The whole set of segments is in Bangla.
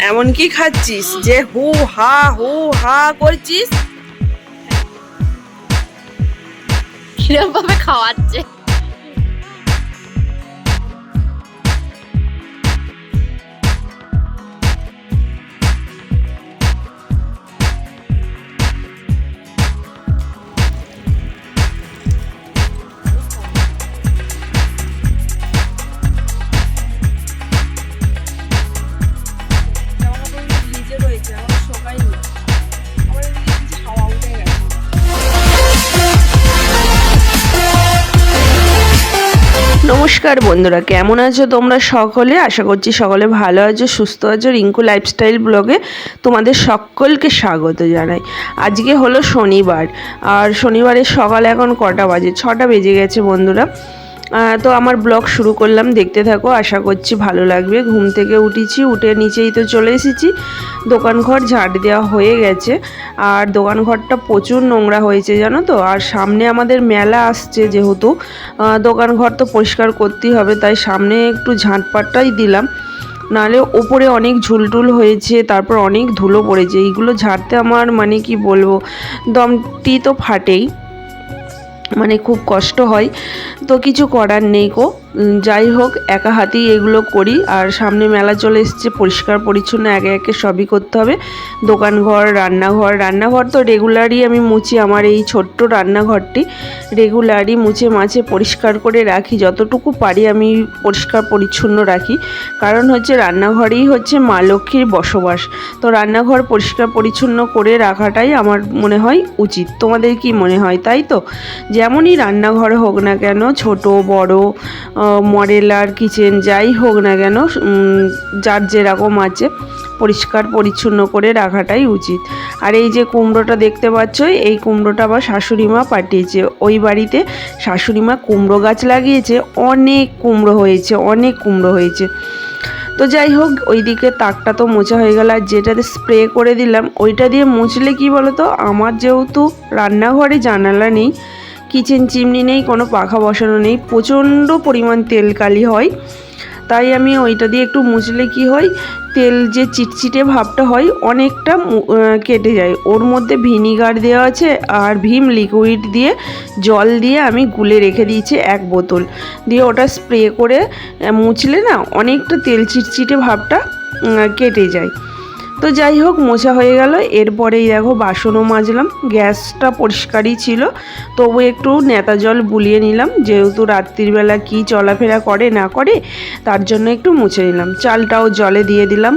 এমন কি খাচ্ছিস? যে হু হা হু হা করছিস? কিরম ভাবে খাওয়াচ্ছে? নমস্কার বন্ধুরা, কেমন আছো তোমরা সকলে? আশা করছি সকলে ভালো আছো, সুস্থ আছো। রিঙ্কু লাইফস্টাইল ব্লগে তোমাদের সকলকে স্বাগত জানাই। আজকে হলো শনিবার, আর শনিবারের সকাল এখন কটা বাজে? ছটা বেজে গেছে বন্ধুরা। তো আমার ব্লগ শুরু করলাম। দেখতে থাকো আশা করছি ভালো লাগবে। ঘুম থেকে উঠেছি উঠে নিচেই তো চলে এসেছি। দোকান ঘর ঝাঁট দেওয়া হয়ে গেছে। আর দোকান ঘরটা প্রচুর নোংরা হয়েছে জানো তো? আর সামনে আমাদের মেলা আসছে যেহেতু। আহ, দোকান ঘর তো পরিষ্কার করতেই হবে তাই সামনে একটু ঝাঁটপাটটাই দিলাম। নাহলে ওপরে অনেক ঝুলটুল হয়েছে তারপর অনেক ধুলো পড়েছে। এইগুলো ঝাড়তে আমার মানে কি বলব? দমটি তো ফাটেই। মানে খুব কষ্ট হয়। তো কিছু করার নেই গো। যাই হোক, একা হাতেই এগুলো করি। আর সামনে মেলা চলে এসছে, পরিষ্কার পরিচ্ছন্ন, একে একে সবই করতে হবে। দোকানঘর, রান্নাঘর রান্নাঘর তো রেগুলারই আমি মুছি, আমার এই ছোট্ট রান্নাঘরটি। রেগুলারই মুছে মাছে পরিষ্কার করে রাখি, যতটুকু পারি আমি পরিষ্কার পরিচ্ছন্ন রাখি। কারণ হচ্ছে, রান্নাঘরেই হচ্ছে মা লক্ষ্মীর বসবাস। তো রান্নাঘর পরিষ্কার পরিচ্ছন্ন করে রাখাটাই আমার মনে হয় উচিত। তোমাদের কি মনে হয়, তাই তো? যেমনই রান্নাঘর হোক না কেন, ছোট, বড় মডেলার কিচেন যাই হোক না কেন যার যেরকম আছে, পরিষ্কার পরিচ্ছন্ন করে রাখাটাই উচিত। আর এই যে কুমড়োটা দেখতে পাচ্ছ, এই কুমড়োটা আবার শাশুড়ি মা পাঠিয়েছে। ওই বাড়িতে শাশুড়ি মা কুমড়ো গাছ লাগিয়েছে, অনেক কুমড়ো হয়েছে, অনেক কুমড়ো হয়েছে। তো যাই হোক, ওইদিকে তাকটা তো মোছা হয়ে গেল, আর যেটাতে স্প্রে করে দিলাম, ওইটা দিয়ে মুছলে কি বলতো, আমার যেহেতু রান্নাঘরে জানালা নেই কিচেন চিমনি নেই, কোনো পাখা বসানো নেই, প্রচণ্ড পরিমাণ তেল কালি হয়। তাই আমি ওইটা দিয়ে একটু মুছলে কি হয়, তেল যে চিটচিটে ভাবটা হয়, অনেকটা কেটে যায়। ওর মধ্যে ভিনিগার দেওয়া আছে আর ভীম লিকুইড দিয়ে জল দিয়ে আমি গুলে রেখে দিয়েছি এক বোতল। দিয়ে ওটা স্প্রে করে মুছলে না অনেকটা তেল চিটচিটে ভাবটা কেটে যায়। তো যাই হোক, মোছা হয়ে গেল। এরপরেই দেখো বাসনও মাজলাম, গ্যাসটা পরিষ্কারই ছিল। তবু একটু নেতা জল বুলিয়ে নিলাম, যেহেতু রাত্রিবেলা কি চলাফেরা করে না করে, তার জন্য একটু মুছে নিলাম। চালটাও জলে দিয়ে দিলাম।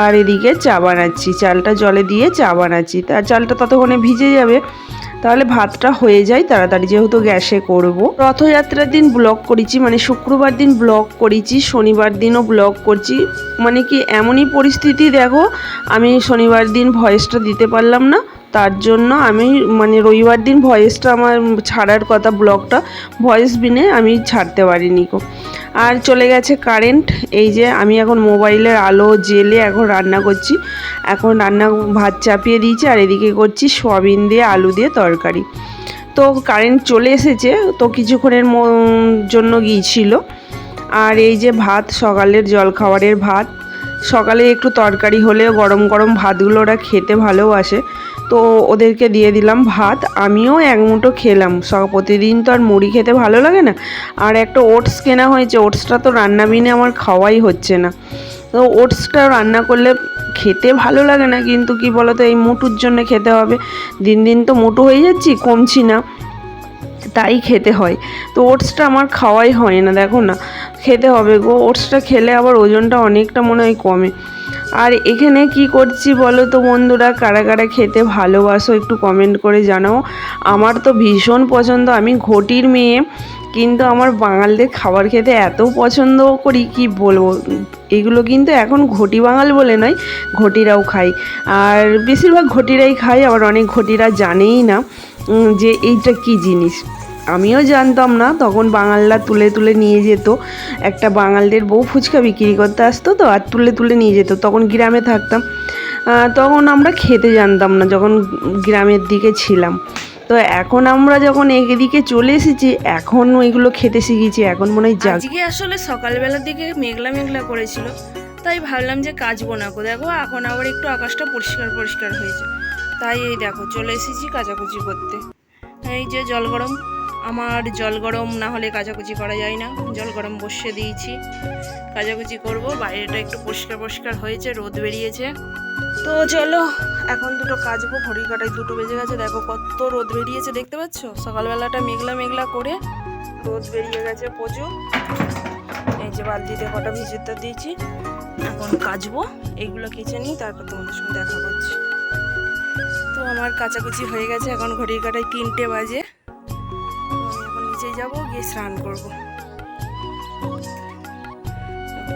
আর এদিকে চা বানাচ্ছি, চালটা জলে দিয়ে চা বানাচ্ছি। তা চালটা ততক্ষণে ভিজে যাবে। তাহলে ভাতটা হয়ে যায় তাড়াতাড়ি, যেহেতু গ্যাসে করব। রথযাত্রার দিন ব্লগ করেছি মানে শুক্রবার দিন ব্লগ করেছি, শনিবার দিনও ব্লগ করছি। মানে কি এমনই পরিস্থিতি, দেখো, আমি শনিবার দিন ভয়েসটা দিতে পারলাম না, তার জন্য আমি মানে রবিবার দিন ভয়েসটা আমার ছাড়ার কথা ব্লগটা ভয়েস বিনে আমি ছাড়তে পারিনি আর চলে গেছে কারেন্ট। এই যে আমি এখন মোবাইলের আলো জেলে এখন রান্না করছি। এখন রান্না ভাত চাপিয়ে দিয়েছি আর এদিকে করছি সয়াবিন দিয়ে আলু দিয়ে তরকারি। তো কারেন্ট চলে এসেছে, তো কিছুক্ষণের জন্য গিয়েছিল। আর এই যে ভাত, সকালের জলখাবারের ভাত। সকালে একটু তরকারি হলে গরম গরম ভাতগুলো ওরা খেতে ভালোবাসে। তো ওদেরকে দিয়ে দিলাম ভাত। আমিও এক মুঠো খেলাম। সব প্রতিদিন তো আর মুড়ি খেতে ভালো লাগে না। আর একটা ওটস কেনা হয়েছে। ওটসটা তো রান্না বিনে আমার খাওয়াই হচ্ছে না। তো ওটসটা রান্না করলে খেতে ভালো লাগে না। কিন্তু কি বলতো, এই মুটুর জন্য খেতে হবে। দিন দিন তো মোটু হয়ে যাচ্ছি, কমছি না। তাই খেতে হয়। তো ওটসটা আমার খাওয়াই হয় না, দেখো না। খেতে হবে গো। ওটসটা খেলে আবার ওজনটা অনেকটা মনে হয় কমে। আর এখানে কি করছি বলো তো বন্ধুরা? কারা কারা খেতে ভালোবাসো একটু কমেন্ট করে জানাও। আমার তো ভীষণ পছন্দ, আমি ঘটির মেয়ে। কিন্তু আমার বাঙালদের খাবার খেতে এত পছন্দ করি, কি বলব? এগুলো কিন্তু এখন ঘটি বাঙাল বলে নয়, ঘটিরাও খাই আর বেশিরভাগ ঘটিরাই খাই আবার অনেক ঘটিরা জানেই না যে এইটা কি জিনিস। আমিও জানতাম না, তখন বাঙালরা তুলে তুলে নিয়ে যেত। একটা বাঙালদের বউ ফুচকা বিক্রি করতে আসতো তো, আর তুলে তুলে নিয়ে যেত, তখন গ্রামে থাকতাম। তখন আমরা খেতে জানতাম না, যখন গ্রামের দিকে ছিলাম। তো এখন আমরা যখন এদিকে চলে এসেছি, এখন ওইগুলো খেতে শিখেছি, এখন মনে হয় আজকে আসলে সকালবেলার দিকে মেঘলা মেঘলা করেছিল, তাই ভাবলাম যে কাচবো না দেখো, এখন আবার একটু আকাশটা পরিষ্কার পরিষ্কার হয়েছে। তাই এই দেখো, চলে এসেছি কাচাকুচি করতে। এই যে জল গরম আমার জল গরম না হলে কাচাকুচি করা যায় না। জল গরম বসিয়ে দিয়েছি। কাচাকুচি করব, বাইরেটা একটু পরিষ্কার পরিষ্কার হয়েছে, রোদ বেরিয়েছে। তো চলো, এখন দুটো কাচবো ঘড়ি কাটায় দুটো বেজে গেছে। দেখো কত রোদ বেরিয়েছে, দেখতে পাচ্ছ? সকালবেলাটা মেঘলা মেঘলা করে রোদ বেরিয়ে গেছে প্রচুর। এই যে বালতিতে কটা ভিজিতে দিয়েছি। এখন কাচবো এইগুলো কেচে নিই তারপর তোমাদের সঙ্গে দেখা করছি। তো আমার কাচাকুচি হয়ে গেছে, এখন ঘড়ির কাটায় তিনটে বাজে। যাব, গিয়ে স্নান করব।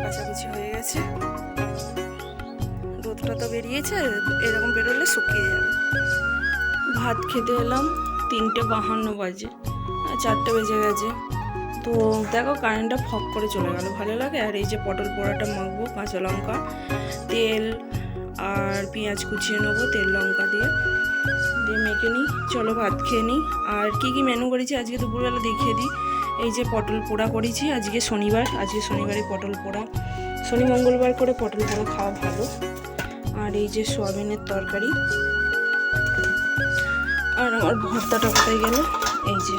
কাচাকুচি হয়ে গেছে। রোদটা তো বেরিয়েছে, এরকম বেরোলে শুকিয়ে যাবে। ভাত খেতে এলাম, তিনটে বাহান্ন বাজে চারটে বেজে গেছে। তো দেখো, কারেন্টটা ফক করে চলে গেল। ভালো লাগে? আর এই যে পটল পোড়াটা মাখবো, কাঁচা লঙ্কা, তেল আর পেঁয়াজ কুচিয়ে নেব, তেল, লঙ্কা দিয়ে। দিয়ে মেখে নিই। চলো ভাত খেয়ে নিই। আর কী কী মেনু করেছি? আজকে দুপুরবেলা দেখিয়ে দিই। এই যে পটল পোড়া করেছি। আজকে শনিবার। আজকে শনিবারে পটল পোড়া। শনি মঙ্গলবার করে পটল পোড়া খাওয়া ভালো। আর এই যে সোয়াবিনের তরকারি। আর আমার ভর্তাটা কোথায় গেল? এই যে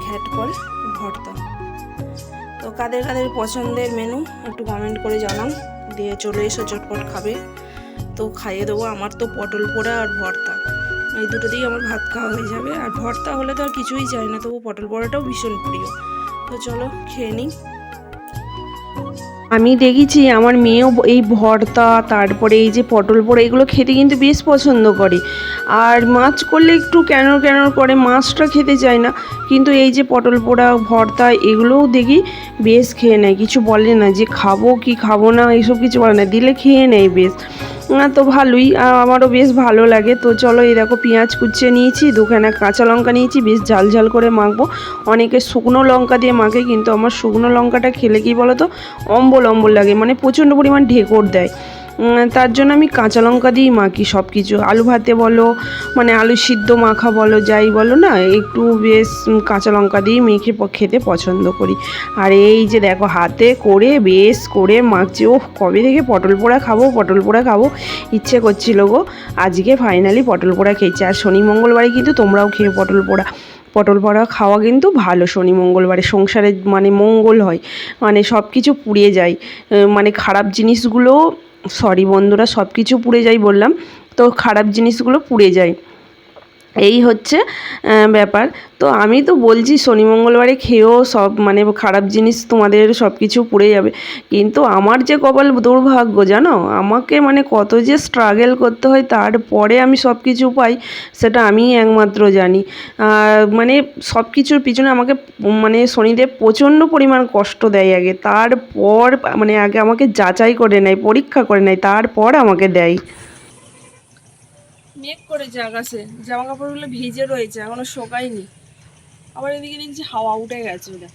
ঘ্যাট কল ভর্তা। তো কাদের কাদের পছন্দের মেনু একটু কমেন্ট করে জানাও। দিয়ে চলে এসো, চটপট খাবে। তো খাইয়ে দেবো, আমার তো পটল পোড়া আর ভর্তা। এই দুটো দিয়েই আমার ভাত খাওয়া হয়ে যাবে। আর ভর্তা হলে তো আর কিছুই চাই না, তবু পটল পোড়াটাও ভীষণ প্রিয়। তো চলো, খেয়ে নিই। আমি দেখেছি আমার মেয়েও এই ভর্তা, তারপরে এই যে পটল পোড়া, এগুলো খেতে কিন্তু বেশ পছন্দ করে। আর মাছ করলে একটু কেন কেন করে, মাছটা খেতে চায় না। কিন্তু এই যে পটল পোড়া, ভর্তা, এগুলোও দেখি বেশ খেয়ে নেয়। কিছু বলে না যে খাব কি খাব না, এইসব কিছু বলে না। দিলে খেয়ে নেয় বেশ। তো ভালোই আমারও বেশ ভালো লাগে। তো চলো এই দেখো পেঁয়াজ কুচিয়ে নিয়েছি, দুখানা কাঁচা লঙ্কা নিয়েছি, বেশ ঝাল ঝাল করে মাখবো। অনেকে শুকনো লঙ্কা দিয়ে মাখে, কিন্তু আমার শুকনো লঙ্কাটা খেলে কি বলো তো অম্বল অম্বল লাগে মানে প্রচণ্ড পরিমাণ ঢেকর দেয়। তার জন্য আমি কাঁচা লঙ্কা দিয়েই মাখি সব কিছু আলু ভাতে বলো মানে আলু সিদ্ধ মাখা বলো, যাই বলো না, একটু বেশ কাঁচা লঙ্কা দিয়েই মেখে খেতে পছন্দ করি। আর এই যে দেখো, হাতে করে বেশ করে মাখছি। ও কবে থেকে পটল পোড়া খাব, পটল পোড়া খাব? ইচ্ছে করছিল গো, আজকে ফাইনালি পটল পোড়া খেয়েছি। আর শনি মঙ্গলবারে কিন্তু তোমরাও খেয়ে পটল পোড়া। পটল পোড়া খাওয়া কিন্তু ভালো শনি মঙ্গলবারে, সংসারে মানে মঙ্গল হয়। মানে সব কিছু পুড়িয়ে যায় মানে খারাপ জিনিসগুলো সরি বন্ধুরা সব কিছু পুড়ে যায় বললাম। তো খারাপ জিনিসগুলো পুড়ে যায়। এই হচ্ছে ব্যাপার। তো আমি তো বলছি শনি, মঙ্গলবারে খেয়েও সব মানে খারাপ জিনিস তোমাদের সব কিছু পুড়ে যাবে। কিন্তু আমার যে কপাল দুর্ভাগ্য জানো, আমাকে মানে কত যে স্ট্রাগল করতে হয়, তারপরে আমি সব কিছু পাই, সেটা আমি একমাত্র জানি। মানে সব কিছুর পিছনে আমাকে মানে শনিদেব প্রচণ্ড পরিমাণ কষ্ট দেয় আগে। তারপর মানে আগে আমাকে যাচাই করে নেয়, পরীক্ষা করে নেয়, তারপর আমাকে দেয়। মেঘ করেছে আকাশে জামা কাপড়গুলো ভিজে রয়েছে এখনও শোকায়নি। আবার এদিকে দেখছি হাওয়া উঠে গেছে ওটা।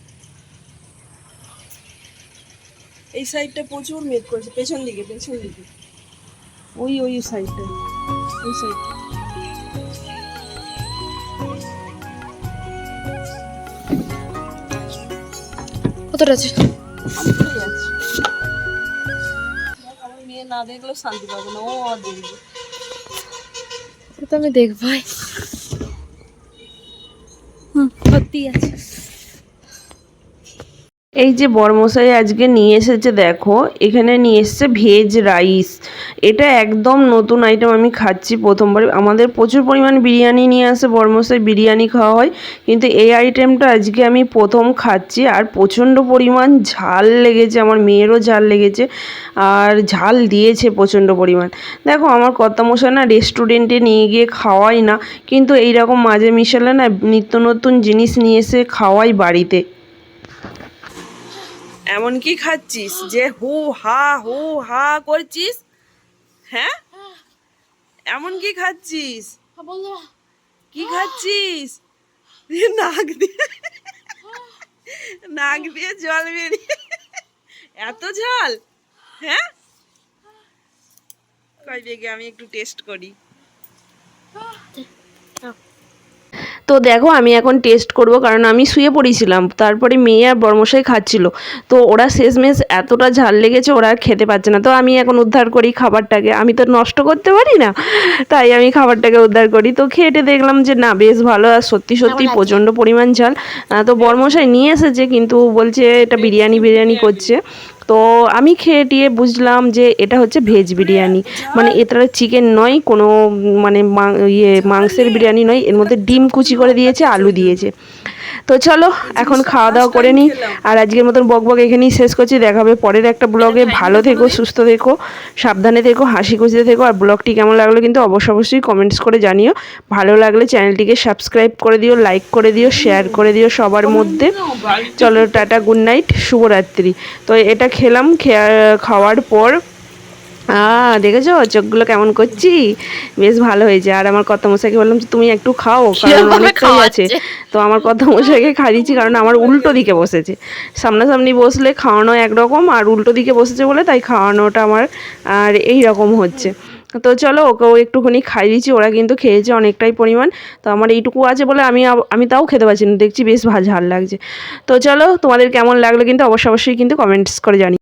এই সাইডটা প্রচুর মেঘ করেছে পেছন দিকে পেছন দিকে। ওই ওই সাইডটা ওই সাইডটা কতটা আছে? মেয়ে না দেখলেও শান্তি পাবে না ও আর দেখবে। তো আমি দেখবাই। হুম সত্যি আছে। এই যে বরমশাই আজকে নিয়ে এসেছে, দেখো, এখানে নিয়ে এসেছে ভেজ রাইস এটা একদম নতুন আইটেম আমি খাচ্ছি প্রথমবার। আমাদের প্রচুর পরিমাণ বিরিয়ানি নিয়ে আসে বরমশাই, বিরিয়ানি খাওয়া হয়। কিন্তু এই আইটেমটা আজকে আমি প্রথম খাচ্ছি আর প্রচণ্ড পরিমাণ ঝাল লেগেছে, আমার মেয়েরও ঝাল লেগেছে আর ঝাল দিয়েছে প্রচণ্ড পরিমাণ। দেখো, আমার কর্তামশাই না রেস্টুরেন্টে নিয়ে গিয়ে খাওয়াই না, কিন্তু এইরকম মাঝে মিশালে না নিত্য নতুন জিনিস নিয়ে এসে খাওয়াই বাড়িতে। এমন কি খাচ্ছিস যে হু হা হু হা করছিস? হ্যাঁ? এমন কি খাচ্ছিস? কি খাচ্ছিস? নাক দিয়ে। নাক দিয়ে জল বেরিয়ে এত ঝাল হ্যাঁ? কয় দেখি আমি একটু টেস্ট করি। তো দেখো আমি এখন টেস্ট করব কারণ আমি শুয়ে পড়েছিলাম। তারপরে মেয়ে আর বর্মশাই খাচ্ছিল। তো ওরা শেষমেশ এতটা ঝাল লেগেছে ওরা আর খেতে পারছে না। তো আমি এখন উদ্ধার করি খাবারটাকে। আমি তো নষ্ট করতে পারি না তাই আমি খাবারটাকে উদ্ধার করি। তো খেটে দেখলাম যে না বেশ ভালো। আর সত্যি সত্যি প্রচণ্ড পরিমাণ ঝাল। তো বর্মশাই নিয়ে এসেছে কিন্তু বলছে এটা বিরিয়ানি বিরিয়ানি। করছে। তো আমি খেয়ে টিয়ে বুঝলাম যে এটা হচ্ছে ভেজ বিরিয়ানি। মানে এটা চিকেন নয়, কোনো মানে ইয়ে মাংসের বিরিয়ানি নয়, এর মধ্যে ডিম কুচি করে দিয়েছে, আলু দিয়েছে। তো চলো এখন খাওয়া দাওয়া করে নিই। আর আজকের মতন বক বক এখানেই শেষ করছি। দেখাবে পরের একটা ব্লগে ভালো থেকো সুস্থ থেকো সাবধানে থেকো হাসি খুশিতে থেকো। আর ব্লগটি কেমন লাগল কিন্তু অবশ্যই অবশ্যই কমেন্টস করে জানিও। ভালো লাগলে চ্যানেলটিকে সাবস্ক্রাইব করে দিও লাইক করে দিও শেয়ার করে দিও সবার মধ্যে। চলো টাটা গুড নাইট শুভরাত্রি। তো এটা খেলাম খেয়া- খাওয়ার পর দেখেছ? চোখগুলো কেমন করছি? বেশ ভালো হয়েছে। আর আমার কত মশাইকে বললাম যে তুমি একটু খাও কারণ অনেকটাই আছে। তো আমার কত মশাইকে খাইয়েছি কারণ আমার উল্টো দিকে বসেছে। সামনাসামনি বসলে খাওয়ানো একরকম আর উল্টো দিকে বসেছে বলে তাই খাওয়ানোটা আমার আর এই রকম হচ্ছে। তো চলো ওকেও একটুখানি খাই দিয়েছি ওরা কিন্তু খেয়েছে অনেকটাই পরিমাণ। তো আমার এইটুকু আছে বলে আমি আমি তাও খেতে পারছি না। দেখছি বেশ ঝাল লাগছে। তো চলো তোমাদের কেমন লাগল কিন্তু অবশ্যই অবশ্যই কিন্তু কমেন্টস করে জানি